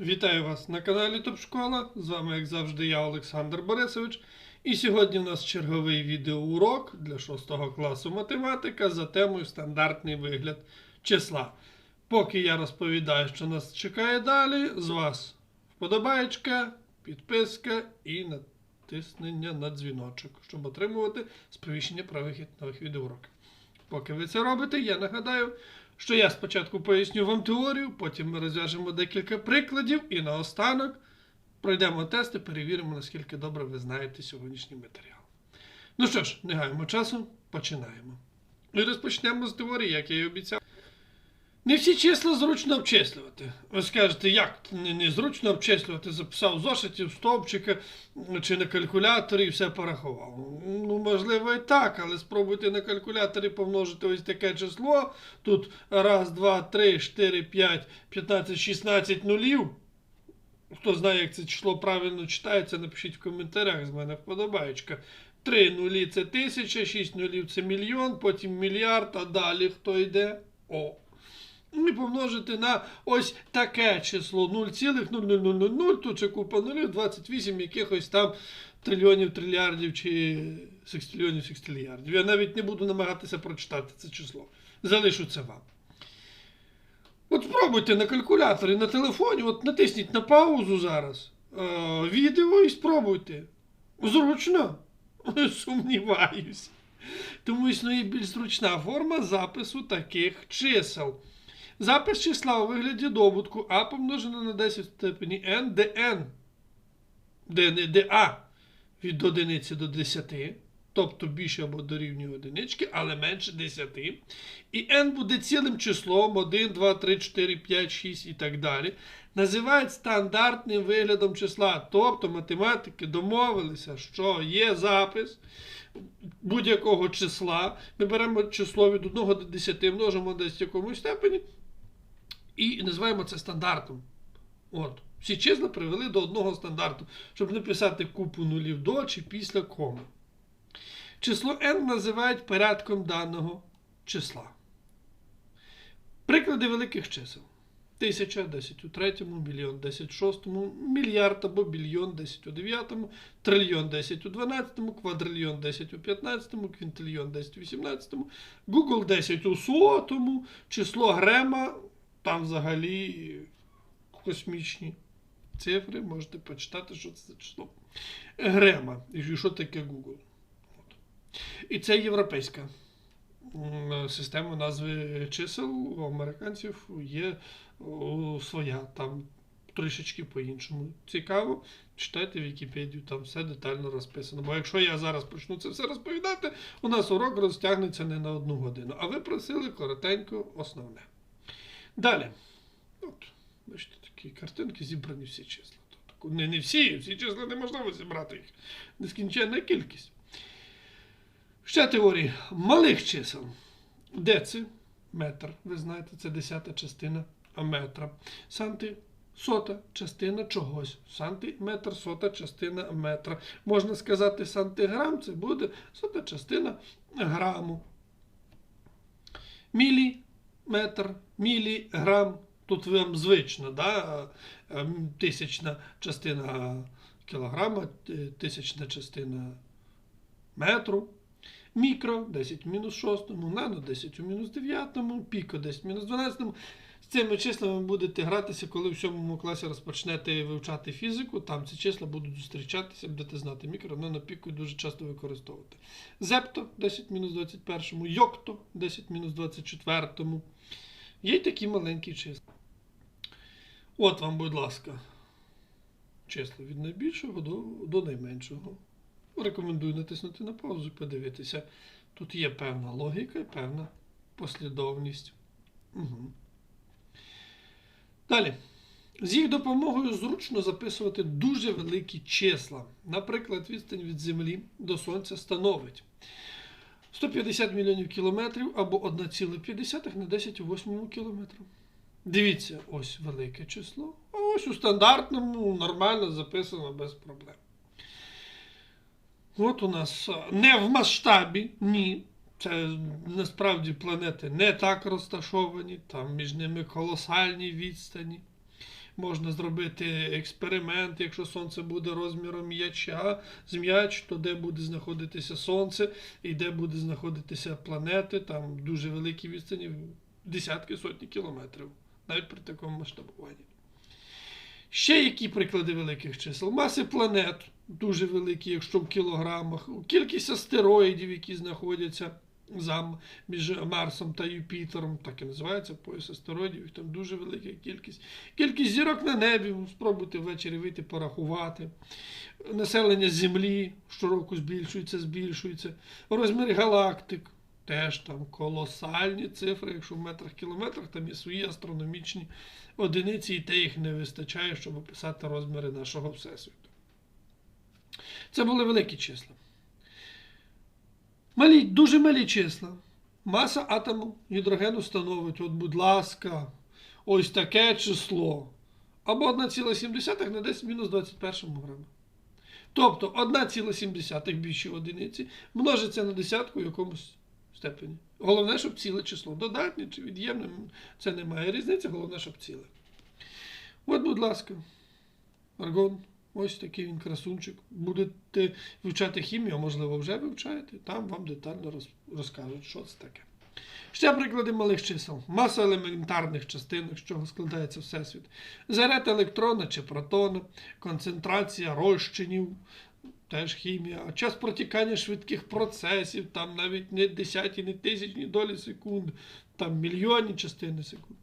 Вітаю вас на каналі Топ Школа. З вами, як завжди, я Олександр Борисович. І сьогодні у нас черговий відеоурок для 6 класу математика за темою стандартний вигляд числа. Поки я розповідаю, що нас чекає далі, з вас вподобаєчка, підписка і натиснення на дзвіночок, щоб отримувати сповіщення про вихід нових відеоуроків. Поки ви це робите, я нагадаю, що я спочатку поясню вам теорію, потім ми розв'яжемо декілька прикладів і наостанок пройдемо тести, перевіримо, наскільки добре ви знаєте сьогоднішній матеріал. Ну що ж, не гаємо часу, починаємо. І розпочнемо з теорії, як я і обіцяв. Не всі числа зручно обчислювати. Ви скажете, як не, не обчислювати, записав в зошиті, в стовпчика чи на калькуляторі і все порахував. Ну, можливо, і так, але спробуйте на калькуляторі помножити ось таке число. Тут раз, два, три, чотири, п'ять, п'ятнадцять, шістнадцять нулів. Хто знає, як це число правильно читається, напишіть в коментарях, з мене вподобаєчка. Три нулі це тисяча, шість нулів це мільйон, потім мільярд, а далі хто йде? О. І помножити на ось таке число 0,0000, тут ще купа нулів, 28 якихось там трильйонів, трильярдів чи секстильйонів, секстильярдів. Я навіть не буду намагатися прочитати це число. Залишу це вам. От спробуйте на калькуляторі, на телефоні, от натисніть на паузу зараз е, відео і спробуйте. Зручно? Сумніваюсь. Тому існує більш зручна форма запису таких чисел. Запис числа у вигляді добутку а помножено на 10 в степені n, де n, де, де а від одиниці до 10, тобто більше або дорівнює одинички, але менше 10. І n буде цілим числом 1, 2, 3, 4, 5, 6 і так далі. Називають стандартним виглядом числа. Тобто математики домовилися, що є запис будь-якого числа. Ми беремо число від 1 до 10, множимо десь в якомусь степені і називаємо це стандартом. От. Всі числа привели до одного стандарту, щоб не писати купу нулів до чи після коми. Число n називають порядком даного числа. Приклади великих чисел. Тисяча, 10 у третьому, мільйон 10 у шостому, мільярд або більйон 10 у дев'ятому, трильйон 10 у дванадцятому, квадрильйон 10 у п'ятнадцятому, квінтильйон 10 у вісімнадцятому, Google 10 у сотому, число Грема, там взагалі космічні цифри, можете почитати, що це за число. Грема. І що таке Google. І це європейська система назви чисел у американців є своя, там трішечки по-іншому. Цікаво, читайте Вікіпедію, там все детально розписано. Бо якщо я зараз почну це все розповідати, у нас урок розтягнеться не на одну годину. А ви просили коротенько основне. Далі. От, бачите, такі картинки зібрані всі числа. Не, не всі, всі числа неможливо зібрати їх. Нескінченна кількість. Ще теорії малих чисел. Деци, метр, ви знаєте, це десята частина метра. Санти сота частина чогось. Сантиметр, сота частина метра. Можна сказати, сантиграм це буде сота частина граму. Міліметр, міліграм. Тут вам звично, да? е, тисячна частина кілограма, е, тисячна частина метру. Мікро 10 в мінус 6, нано 10 у мінус 9, піко 10 в мінус 12. З цими числами будете гратися, коли в 7 класі розпочнете вивчати фізику. Там ці числа будуть зустрічатися, будете знати мікро, нано, піко і дуже часто використовувати. Зепто 10 в мінус 21, йокто 10 в мінус 24. Є й такі маленькі числа. От вам, будь ласка, числа від найбільшого до, до найменшого. Рекомендую натиснути на паузу подивитися. Тут є певна логіка і певна послідовність. Угу. Далі. З їх допомогою зручно записувати дуже великі числа. Наприклад, відстань від Землі до Сонця становить 150 мільйонів кілометрів або 1,5 на 10 у 8 кілометру. Дивіться, ось велике число, а ось у стандартному нормально записано без проблем. От у нас не в масштабі, ні. Це насправді планети не так розташовані, там між ними колосальні відстані. Можна зробити експеримент, якщо сонце буде розміром м'яча з м'яч, то де буде знаходитися сонце і де буде знаходитися планети, там дуже великі відстані, десятки сотні кілометрів, навіть при такому масштабуванні. Ще які приклади великих чисел? Маси планет дуже великі, якщо в кілограмах, кількість астероїдів, які знаходяться за між Марсом та Юпітером, так і називається пояс астероїдів, там дуже велика кількість. Кількість зірок на небі, спробуйте ввечері вийти порахувати. Населення Землі щороку збільшується, збільшується. Розмір галактик. Теж там колосальні цифри, якщо в метрах кілометрах, там є свої астрономічні одиниці, і те їх не вистачає, щоб описати розміри нашого Всесвіту. Це були великі числа. Малі, дуже малі числа. Маса атому гідрогену становить, от, будь ласка, ось таке число. Або 1,7 на 10 мінус 21 грама. Тобто 1,7 більші одиниці множиться на десятку в якомусь степені. Головне, щоб ціле число. Додатнє чи від'ємне, це не має різниці, головне, щоб ціле. От, будь ласка, аргон. Ось такий він красунчик. Будете вивчати хімію, можливо, вже вивчаєте, там вам детально розкажуть, що це таке. Ще приклади малих чисел. Маса елементарних частинок, з чого складається Всесвіт. Заряд електрона чи протона, концентрація розчинів, теж хімія, час протікання швидких процесів, там навіть не десяті, не тисячні долі секунд, там мільйонні частини секунд.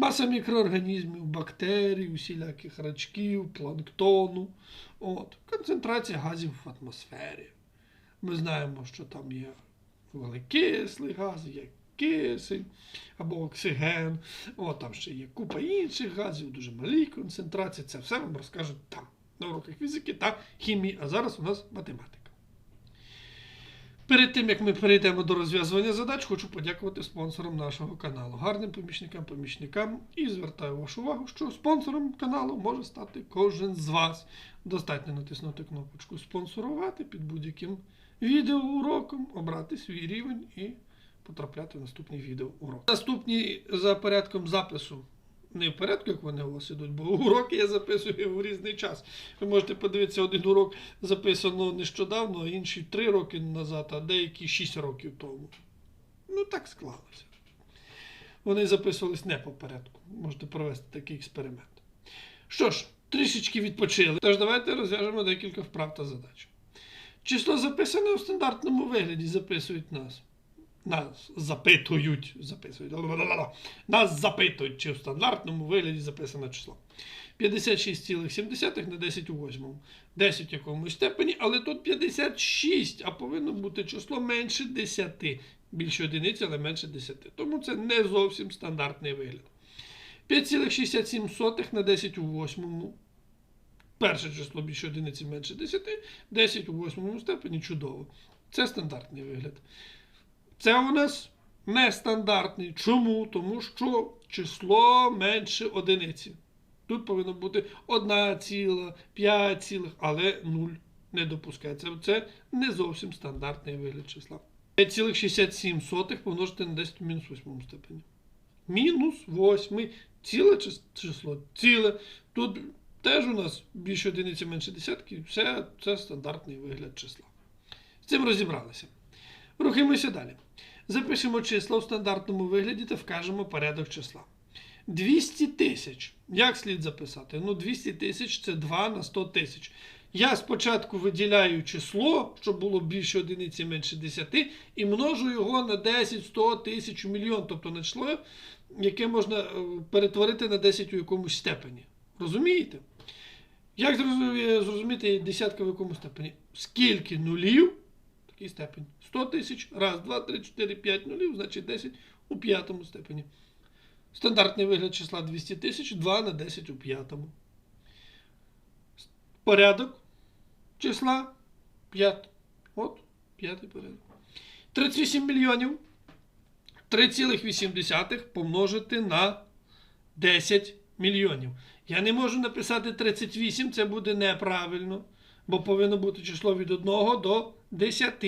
Маса мікроорганізмів, бактерій, усіляких рачків, планктону. От. Концентрація газів в атмосфері. Ми знаємо, що там є вуглекислий газ, є кисень або оксиген. От, там ще є купа інших газів, дуже малі концентрації. Це все вам розкажуть там, на уроках фізики та хімії. А зараз у нас математика. Перед тим як ми перейдемо до розв'язування задач, хочу подякувати спонсорам нашого каналу, гарним помічникам, помічникам і звертаю вашу увагу, що спонсором каналу може стати кожен з вас. Достатньо натиснути кнопочку спонсорувати під будь-яким відеоуроком, обрати свій рівень і потрапляти в наступний відеоурок. Наступні за порядком запису. Не в порядку, як вони у вас ідуть, бо уроки я записую в різний час. Ви можете подивитися, один урок записано нещодавно, а інший 3 роки назад, а деякі 6 років тому. Ну, так склалося. Вони записувались не по порядку. Можете провести такий експеримент. Що ж, трішечки відпочили. Тож давайте розв'яжемо декілька вправ та задач. Число записане у стандартному вигляді записують нас. Нас запитують, записують. Нас запитують, чи в стандартному вигляді записане число. 56,7 на 10 у 8. 10 в якомусь степені, але тут 56, а повинно бути число менше 10. Більше одиниці, але менше 10. Тому це не зовсім стандартний вигляд. 5,67 на 10 у 8. Перше число більше одиниці менше 10, 10 у 8 степені чудово. Це стандартний вигляд. Це у нас нестандартний. Чому? Тому що число менше одиниці. Тут повинно бути 1 ціла, 5 цілих, але 0 не допускається. Це не зовсім стандартний вигляд числа. 5,67 помножити на 10 в мінус 8 степені. Мінус 8 ціле число. Ціле. Тут теж у нас більше одиниці менше десятки. Все це стандартний вигляд числа. З цим розібралися. Рухаємося далі. Запишемо числа у стандартному вигляді та вкажемо порядок числа. 200 тисяч. Як слід записати? Ну, 200 тисяч це 2 на 100 тисяч. Я спочатку виділяю число, щоб було більше одиниці менше 10, і множу його на 10, 100, 1000, мільйон, тобто на число, яке можна е, перетворити на 10 у якомусь степені. Розумієте? Як зрозуміти десятка в якому степені? Скільки нулів? Такий степень. 100 тисяч. Раз, два, три, чотири, п'ять нулів, значить 10 у п'ятому степені. Стандартний вигляд числа 200 тисяч, 2 на 10 у п'ятому. Порядок числа 5. От, п'ятий порядок. 38 мільйонів. 3,8 помножити на 10 мільйонів. Я не можу написати 38, це буде неправильно, бо повинно бути число від 1 до 10.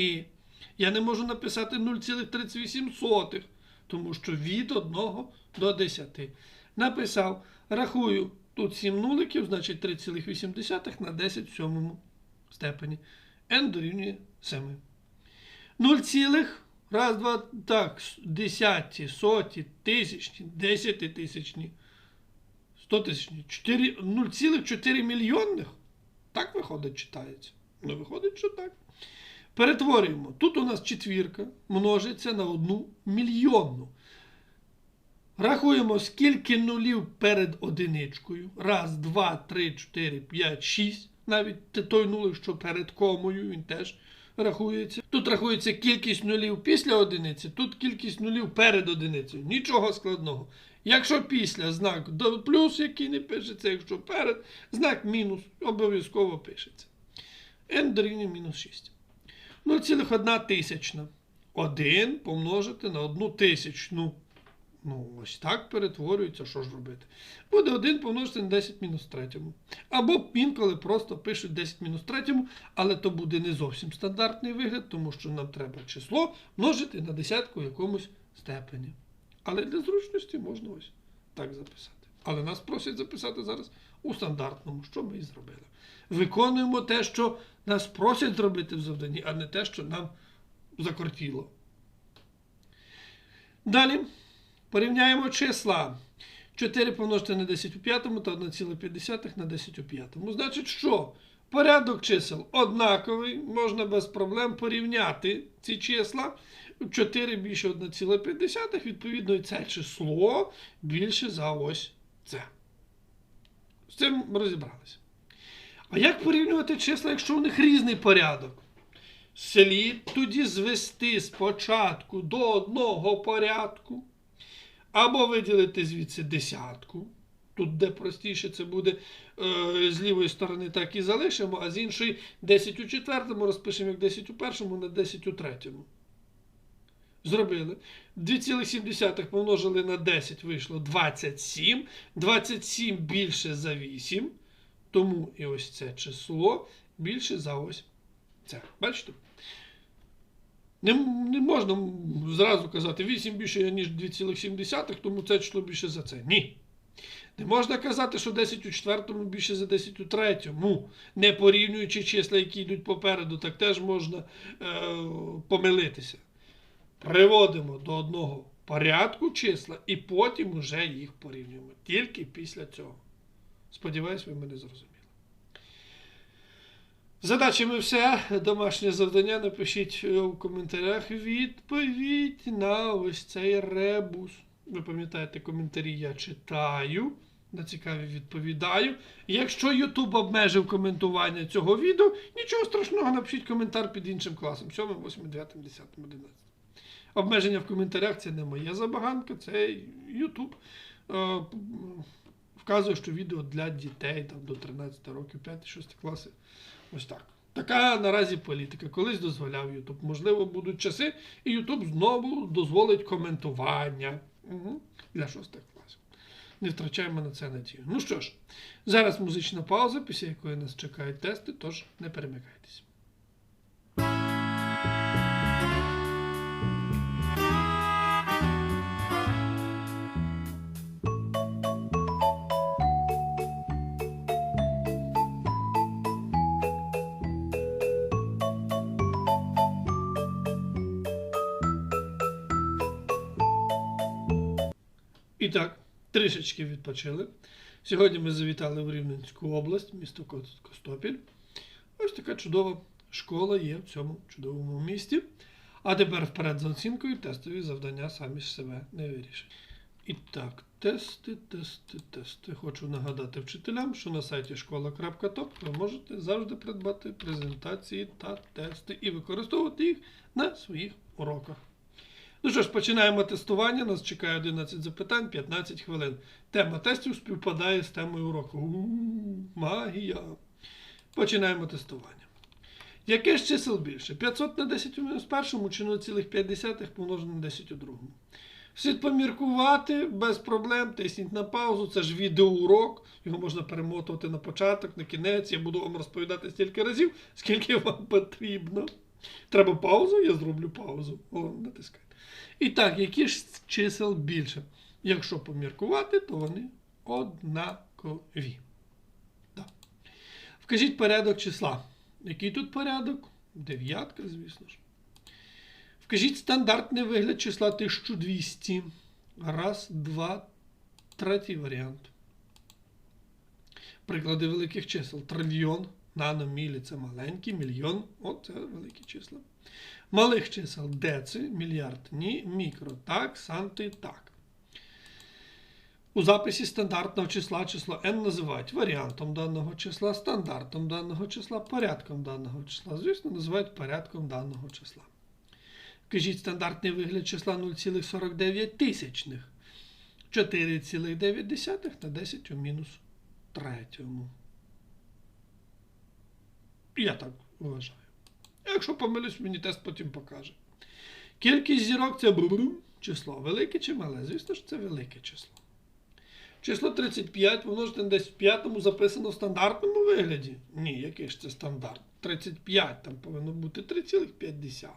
Я не можу написати 0,38, тому що від 1 до 10. Написав, рахую Тут 7 нуликів, значить 3,8 на 10 в сьомому степені. n дорівнює 7. 0, цілих, раз, два, так, десяті, соті, тисячні, десятитисячні, стотисячні, 4, 0,4 мільйонних. Так виходить, читається. Ну, виходить, що так. Перетворюємо. Тут у нас четвірка множиться на одну мільйонну. Рахуємо, скільки нулів перед одиничкою. Раз, два, три, чотири, п'ять, шість. Навіть той нулик, що перед комою, він теж рахується. Тут рахується кількість нулів після одиниці, тут кількість нулів перед одиницею. Нічого складного. Якщо після знак плюс, який не пишеться, якщо перед, знак мінус обов'язково пишеться. n дорівнює мінус 6. 0,1 тисячна. 1 помножити на 1 тисячну. Ну, ось так перетворюється, що ж робити? Буде 1 помножити на 10 мінус третьому. Або інколи просто пишуть 10 мінус третьому, але то буде не зовсім стандартний вигляд, тому що нам треба число множити на десятку в якомусь степені. Але для зручності можна ось так записати. Але нас просять записати зараз у стандартному, що ми і зробили. Виконуємо те, що нас просять зробити в завданні, а не те, що нам закортіло. Далі порівняємо числа. 4 помножити на 10 у п'ятому та 1,5 на 10 у п'ятому. Значить, що? Порядок чисел однаковий, можна без проблем порівняти ці числа. 4 більше 1,5, відповідно, це число більше за ось це. З цим розібралися. А як порівнювати числа, якщо у них різний порядок? Слід тоді звести спочатку до одного порядку, або виділити звідси десятку. Тут, де простіше, це буде е, з лівої сторони, так і залишимо, а з іншої 10 у четвертому розпишемо як 10 у першому на 10 у третьому. Зробили. 2,7 помножили на 10 вийшло 27. 27 більше за 8. Тому і ось це число більше за ось це. Бачите? Не, не можна зразу казати 8 більше, ніж 2,7, тому це число більше за це. Ні. Не можна казати, що 10 у четвертому більше за 10 у третьому. Не порівнюючи числа, які йдуть попереду, так теж можна е, помилитися. Приводимо до одного порядку числа і потім вже їх порівнюємо. Тільки після цього. Сподіваюсь, ви мене зрозуміли. Задачами все. Домашнє завдання напишіть у коментарях відповідь на ось цей ребус. Ви пам'ятаєте, коментарі я читаю. На цікаві відповідаю. Якщо YouTube обмежив коментування цього відео, нічого страшного, напишіть коментар під іншим класом. 7, 8, 9, 10, 11. Обмеження в коментарях це не моя забаганка, це YouTube. Е, Вказує, що відео для дітей там, до 13 років, 5-6 класи. Ось так. Така наразі політика. Колись дозволяв YouTube. Можливо, будуть часи, і YouTube знову дозволить коментування угу. для шостих класів. Не втрачаємо на це надію. Ну що ж, зараз музична пауза, після якої нас чекають тести, тож не перемикайтесь. І так, трішечки відпочили. Сьогодні ми завітали в Рівненську область, місто Костопіль. Ось така чудова школа є в цьому чудовому місті. А тепер вперед за оцінкою тестові завдання самі ж себе не вирішать. І так, тести, тести, тести. Хочу нагадати вчителям, що на сайті школа.топ ви можете завжди придбати презентації та тести і використовувати їх на своїх уроках. Ну що ж, починаємо тестування. Нас чекає 11 запитань, 15 хвилин. Тема тестів співпадає з темою уроку. У-у-у, магія. Починаємо тестування. Яке ж чисел більше? 500 на 10 у мінус першому чи 0,5 помножено на 10 у другому? Слід поміркувати без проблем, тисніть на паузу. Це ж відеоурок, його можна перемотувати на початок, на кінець. Я буду вам розповідати стільки разів, скільки вам потрібно. Треба паузу, я зроблю паузу. О, натискайте. І так, які ж чисел більше? Якщо поміркувати, то вони однакові. Да. Вкажіть порядок числа. Який тут порядок? Дев'ятка, звісно ж. Вкажіть стандартний вигляд числа 1200. Раз, два, третій варіант. Приклади великих чисел. Трильйон, нано, мілі це маленькі, мільйон. От це великі числа. Малих чисел деци, мільярд, ні, мікро, так, санти, так. У записі стандартного числа число n називають варіантом даного числа, стандартом даного числа, порядком даного числа. Звісно, називають порядком даного числа. Кажіть стандартний вигляд числа 0,49 тисячних. 4,9 на 10 у мінус третьому. Я так вважаю. Якщо помилюсь, мені тест потім покаже. Кількість зірок це число. Велике чи мале? Звісно ж, це велике число. Число 35 помножити на 10 в п'ятому записано в стандартному вигляді. Ні, який ж це стандарт? 35, там повинно бути 3,5.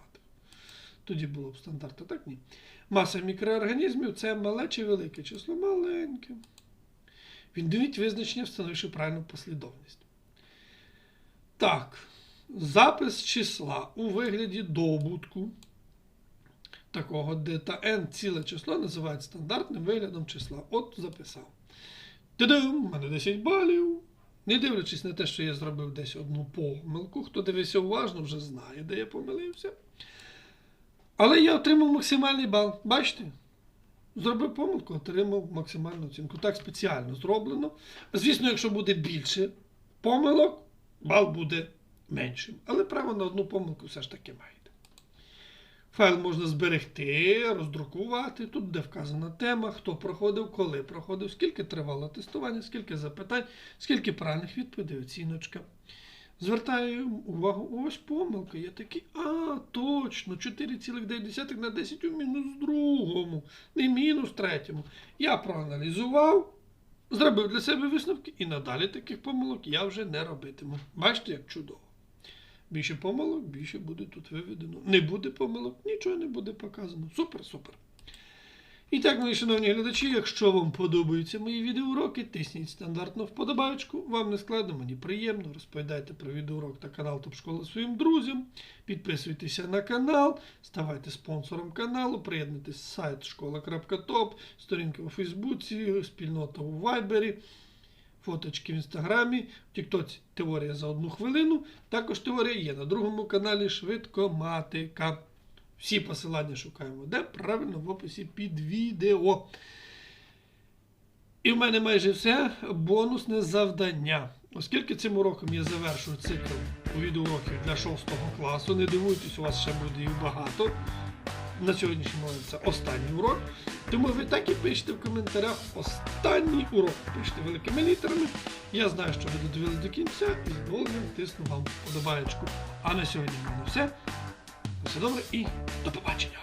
Тоді було б стандарт, а так ні. Маса мікроорганізмів це мале чи велике число? Маленьке. Він Відновіть визначення, встановивши правильну послідовність. Так, запис числа у вигляді добутку такого, де та n ціле число називають стандартним виглядом числа. От записав. Тидам, у мене 10 балів. Не дивлячись на те, що я зробив десь одну помилку, хто дивився уважно, вже знає, де я помилився. Але я отримав максимальний бал. Бачите? Зробив помилку, отримав максимальну оцінку. Так спеціально зроблено. Звісно, якщо буде більше помилок, бал буде меншим. Але право на одну помилку все ж таки маєте. Файл можна зберегти, роздрукувати. Тут де вказана тема, хто проходив, коли проходив, скільки тривало тестування, скільки запитань, скільки правильних відповідей, оціночка. Звертаю увагу, ось помилка. Я такий, а, точно, 4,9 на 10 у мінус другому, не мінус третьому. Я проаналізував, зробив для себе висновки і надалі таких помилок я вже не робитиму. Бачите, як чудово. Більше помилок, більше буде тут виведено. Не буде помилок, нічого не буде показано. Супер, супер. І так, мої шановні глядачі, якщо вам подобаються мої відеоуроки, тисніть стандартну вподобайку. Вам не складно, мені приємно. Розповідайте про відеоурок та канал Топ Школа своїм друзям. Підписуйтеся на канал, ставайте спонсором каналу, приєднуйтесь сайт школа.топ, сторінка у Фейсбуці, спільнота у Вайбері, фоточки в інстаграмі, в Тіктоці теорія за одну хвилину. Також теорія є на другому каналі Швидкоматика. Всі посилання шукаємо, де правильно в описі під відео. І в мене майже все бонусне завдання. Оскільки цим уроком я завершую цикл відеоуроків для 6 класу, не дивуйтесь, у вас ще буде їх багато. На сьогоднішній момент це останній урок. Тому ви так і пишете в коментарях останній урок. Пишете великими літерами. Я знаю, що ви додивили до кінця і з задоволенням тисну вам вподобаєчку. А на сьогодні в мене все. Все добре і до побачення.